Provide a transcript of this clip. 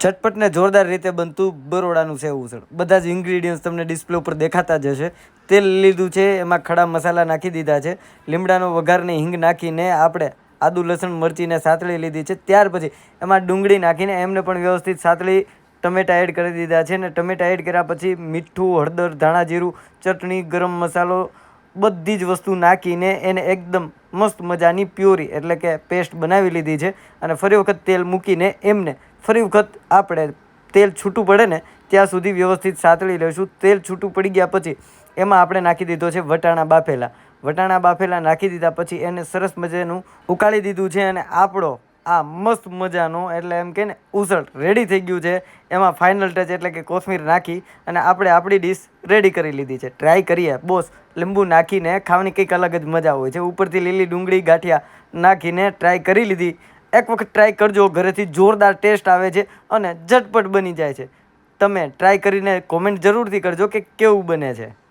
ચટપટ ને જોરદાર રીતે બનતું બરોડાનું સેવ ઉસળ બધા જ ઇન્ગ્રીડિયન્ટ્સ તમને ડિસ્પ્લે ઉપર દેખાતા જ હશે. તેલ લીધું છે, એમાં ખડા મસાલા નાખી દીધા છે. લીમડાનો વઘારને હિંગ નાખીને આપણે આદુ, લસણ, મરચીને સાતળી લીધી છે. ત્યાર પછી એમાં ડુંગળી નાખીને એમને પણ વ્યવસ્થિત સાતળી ટમેટા એડ કરી દીધા છે ને ટમેટા એડ કર્યા પછી મીઠું, હળદર, ધાણા જીરું, ચટણી, ગરમ મસાલો બધી જ વસ્તુ નાખીને એને એકદમ મસ્ત મજાની પ્યોરી એટલે કે પેસ્ટ બનાવી લીધી છે. અને ફરી વખત તેલ મૂકીને એમને ફરી વખત આપણે તેલ છૂટું પડે ને, ત્યાં સુધી વ્યવસ્થિત સાતળી લઈશું. તેલ છૂટું પડી ગયા પછી એમાં આપણે નાખી દીધો છે વટાણા બાફેલા. વટાણા બાફેલા નાખી દીધા પછી એને સરસ મજાનું ઉકાળી દીધું છે અને આપણો આ મસ્ત મજાનો, એટલે એમ કે ને ઉસળ રેડી થઈ ગયું છે. એમાં ફાઇનલ ટચ એટલે કે કોથમીર નાખી અને આપણે આપણી ડીશ રેડી કરી લીધી છે. ટ્રાય કરીએ. બોસ, લીંબુ નાખીને ખાવાની કંઈક અલગ જ મજા હોય છે. ઉપરથી લીલી ડુંગળી ગાંઠિયા નાખીને ટ્રાય કરી લીધી. એક વખત ટ્રાય કરજો, ઘરેથી જોરદાર ટેસ્ટ આવે છે અને ઝટપટ બની જાય છે. તમે ટ્રાય કરીને કોમેન્ટ જરૂરથી કરજો કે કેવું બને છે.